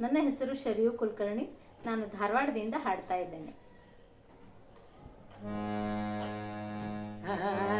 ನನ್ನ ಹೆಸರು ಶರಿಯು ಕುಲಕರ್ಣಿ. ನಾನು ಧಾರವಾಡದಿಂದ ಹಾಡ್ತಾ ಇದ್ದೇನೆ. ಆ